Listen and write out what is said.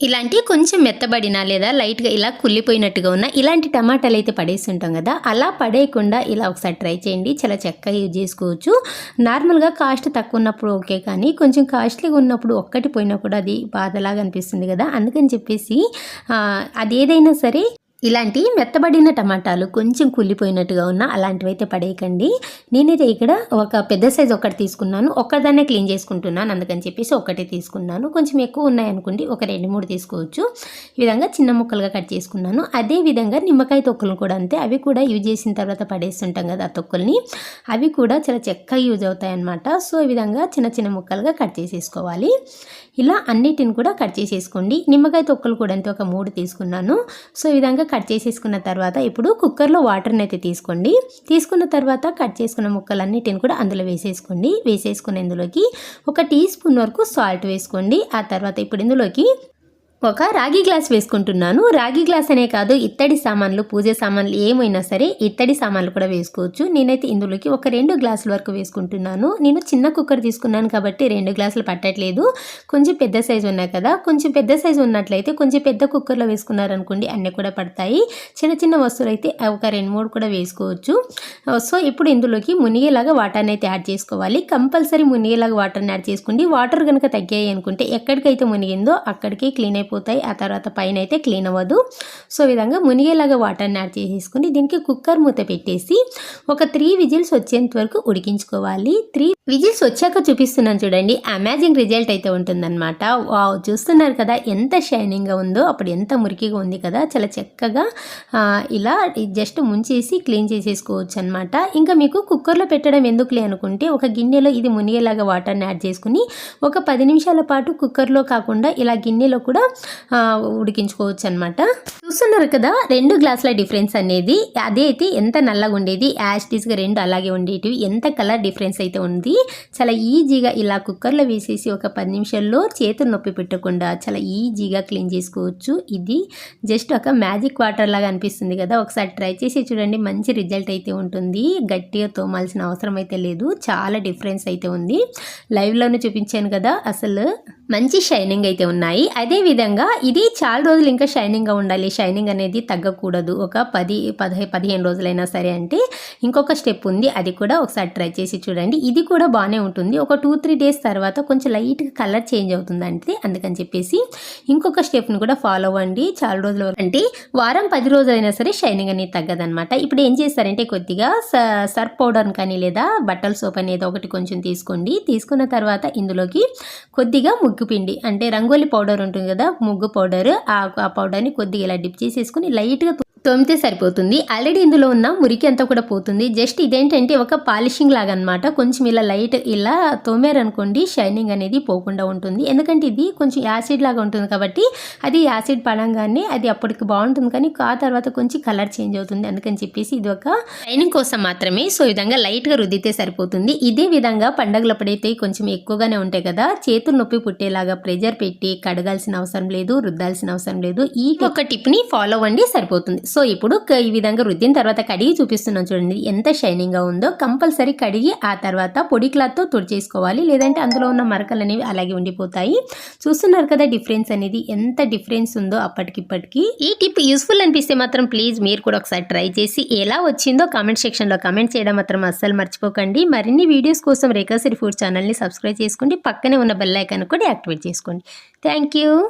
ఇలాంటి కొంచెం మెత్తబడిన లేదా లైట్గా ఇలా కుళ్ళిపోయినట్టుగా ఉన్న ఇలాంటి టమాటాలు అయితే పడేసి ఉంటాం కదా అలా పడేయకుండా ఇలా ఒకసారి ట్రై చేయండి. చాలా చక్కగా యూజ్ చేసుకోవచ్చు. నార్మల్గా కాస్ట్ తక్కువ ఉన్నప్పుడు ఓకే కానీ కొంచెం కాస్ట్లీగా ఉన్నప్పుడు ఒక్కటి పోయినా కూడా అది బాధలాగా అనిపిస్తుంది కదా అందుకని చెప్పేసి అది ఏదైనా సరే ఇలాంటి మెత్తబడిన టమాటాలు కొంచెం కుళ్ళిపోయినట్టుగా ఉన్న అలాంటివి అయితే పడేయకండి. నేనైతే ఇక్కడ ఒక పెద్ద సైజు ఒకటి తీసుకున్నాను. ఒక్కదాన్నే క్లీన్ చేసుకుంటున్నాను అందుకని చెప్పేసి ఒకటి తీసుకున్నాను. కొంచెం ఎక్కువ ఉన్నాయనుకోండి ఒక రెండు మూడు తీసుకోవచ్చు. ఈ విధంగా చిన్న ముక్కలుగా కట్ చేసుకున్నాను. అదే విధంగా నిమ్మకాయ తొక్కలు కూడా అంతే. అవి కూడా యూజ్ చేసిన తర్వాత పడేస్తుంటాం కదా ఆ తొక్కుల్ని. అవి కూడా చాలా చక్కగా యూజ్ అవుతాయి అన్నమాట సో ఈ విధంగా చిన్న చిన్న ముక్కలుగా కట్ చేసేసుకోవాలి. ఇలా అన్నిటిని కూడా కట్ చేసేసుకోండి. నిమ్మకాయ తొక్కలు కూడా అంతే. ఒక మూడు తీసుకున్నాను. సో ఈ విధంగా కట్ చేసేసుకున్న తర్వాత ఇప్పుడు కుక్కర్లో వాటర్ని అయితే తీసుకోండి. తీసుకున్న తర్వాత కట్ చేసుకున్న ముక్కలన్నిటిని కూడా అందులో వేసేసుకోండి. వేసేసుకున్న ఇందులోకి ఒక టీ స్పూన్ వరకు సాల్ట్ వేసుకోండి. ఆ తర్వాత ఇప్పుడు ఇందులోకి ఒక రాగి గ్లాస్ వేసుకుంటున్నాను. రాగి గ్లాస్ అనే కాదు ఇత్తడి సామాన్లు పూజ సామాన్లు ఏమైనా సరే ఇత్తడి సామాన్లు కూడా వేసుకోవచ్చు. నేనైతే ఇందులోకి ఒక రెండు గ్లాసుల వరకు వేసుకుంటున్నాను. నేను చిన్న కుక్కర్ తీసుకున్నాను కాబట్టి రెండు గ్లాసులు పట్టట్లేదు. కొంచెం పెద్ద సైజు ఉన్నాయి కదా కొంచెం పెద్ద సైజు ఉన్నట్లయితే కొంచెం పెద్ద కుక్కర్లో వేసుకున్నారనుకోండి అన్నీ కూడా పడతాయి. చిన్న చిన్న వస్తువులు అయితే ఒక రెండు మూడు కూడా వేసుకోవచ్చు. సో ఇప్పుడు ఇందులోకి మునిగేలాగా వాటర్ని అయితే యాడ్ చేసుకోవాలి. కంపల్సరీ మునిగేలాగా వాటర్ని యాడ్ చేసుకోండి. వాటర్ కనుక తగ్గాయి అనుకుంటే ఎక్కడికైతే మునిగిందో అక్కడికే క్లీన్ అయిపోతాయి. ఆ తర్వాత పైన అయితే క్లీన్ అవ్వదు. సో విధంగా మునిగేలాగా వాటర్ని యాడ్ చేసేసుకుని దీనికి కుక్కర్ మూత పెట్టేసి ఒక త్రీ విజిల్స్ వచ్చేంత వరకు ఉడికించుకోవాలి. త్రీ విజిల్స్ వచ్చాక చూపిస్తున్నాను చూడండి. అమేజింగ్ రిజల్ట్ అయితే ఉంటుందన్నమాట. వావ్ చూస్తున్నారు కదా ఎంత షైనింగ్గా ఉందో అప్పుడు ఎంత మురికిగా ఉంది కదా. చాలా చక్కగా ఇలా జస్ట్ ముంచేసి క్లీన్ చేసేసుకోవచ్చు అనమాట ఇంకా మీకు కుక్కర్లో పెట్టడం ఎందుకులే అనుకుంటే ఒక గిన్నెలో ఇది మునిగేలాగా వాటర్ని యాడ్ చేసుకుని ఒక పది నిమిషాల పాటు కుక్కర్లో కాకుండా ఇలా గిన్నెలో కూడా ఉడికించుకోవచ్చు అనమాట చూస్తున్నారు కదా రెండు గ్లాసుల డిఫరెన్స్ అనేది అదే అయితే ఎంత నల్లగా ఉండేది యాస్టీస్గా రెండు అలాగే ఉండేటివి ఎంత కలర్ డిఫరెన్స్ అయితే ఉంది. చాలా ఈజీగా ఇలా కుక్కర్లో వేసేసి ఒక పది నిమిషాల్లో చేతులు నొప్పి పెట్టకుండా చాలా ఈజీగా క్లీన్ చేసుకోవచ్చు. ఇది జస్ట్ ఒక మ్యాజిక్ వాటర్ లాగా అనిపిస్తుంది కదా ఒకసారి ట్రై చేసి చూడండి మంచి రిజల్ట్ అయితే ఉంటుంది. గట్టిగా తోమాల్సిన అవసరం అయితే లేదు చాలా డిఫరెన్స్ అయితే ఉంది. లైవ్లోనే చూపించాను కదా అసలు మంచి షైనింగ్ అయితే ఉన్నాయి. అదే విధంగా ఇది చాలా రోజులు ఇంకా షైనింగ్గా ఉండాలి. షైనింగ్ అనేది తగ్గకూడదు. ఒక పది పదిహే పదిహేను రోజులైనా సరే అంటే ఇంకొక స్టెప్ ఉంది. అది కూడా ఒకసారి ట్రై చేసి చూడండి. ఇది కూడా బాగానే ఉంటుంది. ఒక టూ త్రీ డేస్ తర్వాత కొంచెం లైట్గా కలర్ చేంజ్ అవుతుంది అంటే అందుకని చెప్పేసి ఇంకొక స్టెప్ని కూడా ఫాలో అవ్వండి. చాలా రోజులు అంటే వారం పది రోజులైనా సరే షైనింగ్ అనేది తగ్గదనమాట ఇప్పుడు ఏం చేస్తారంటే కొద్దిగా స- సర్ఫ్ పౌడర్ కానీ లేదా బట్టల సోప్ అనేది ఒకటి కొంచెం తీసుకోండి. తీసుకున్న తర్వాత ఇందులోకి కొద్దిగా ముగ్గు పిండి అంటే రంగోలి పౌడర్ ఉంటుంది కదా ముగ్గు పౌడర్. ఆ ఆ పౌడర్ని కొద్దిగా ఇలా డిప్ చేసేసుకుని లైట్గా తోమితే సరిపోతుంది. ఆల్రెడీ ఇందులో ఉన్న మురికి అంతా కూడా పోతుంది. జస్ట్ ఇదేంటంటే ఒక పాలిషింగ్ లాగా అనమాట కొంచెం ఇలా లైట్ ఇలా తోమారనుకోండి షైనింగ్ అనేది పోకుండా ఉంటుంది. ఎందుకంటే ఇది కొంచెం యాసిడ్ లాగా ఉంటుంది కాబట్టి అది యాసిడ్ పడంగానే అది అప్పటికి బాగుంటుంది. కానీ ఆ తర్వాత కొంచెం కలర్ చేంజ్ అవుతుంది అందుకని చెప్పేసి ఇది ఒక షైనింగ్ కోసం మాత్రమే సో ఈ విధంగా లైట్గా రుద్దితే సరిపోతుంది. ఇదే విధంగా పండగలప్పుడైతే కొంచెం ఎక్కువగానే ఉంటాయి కదా. చేతులు నొప్పి పుట్టేలాగా ప్రెజర్ పెట్టి కడగాల్సిన అవసరం లేదు రుద్దాల్సిన అవసరం లేదు. ఈ ఒక టిప్ని ఫాలో అవ్వండి సరిపోతుంది. సో ఇప్పుడు ఈ విధంగా రుద్దిన తర్వాత కడిగి చూపిస్తున్నాం చూడండి. ఎంత షైనింగ్గా ఉందో కంపల్సరీ కడిగి ఆ తర్వాత పొడి క్లాత్తో తుడిచేసుకోవాలి లేదంటే అందులో ఉన్న మరకలు అనేవి అలాగే ఉండిపోతాయి. చూస్తున్నారు కదా డిఫరెన్స్ అనేది. ఎంత డిఫరెన్స్ ఉందో అప్పటికిప్పటికి. ఈ టిప్ యూస్ఫుల్ అనిపిస్తే మాత్రం ప్లీజ్ మీరు కూడా ఒకసారి ట్రై చేసి ఎలా వచ్చిందో కామెంట్ సెక్షన్లో కామెంట్ చేయడం మాత్రం అస్సలు మర్చిపోకండి. మరిన్ని వీడియోస్ కోసం రేఖాసరి ఫుడ్ ఛానల్ని సబ్స్క్రైబ్ చేసుకోండి పక్కనే ఉన్న బెల్ ఐకాన్ కూడా యాక్టివేట్ చేసుకోండి. Thank you.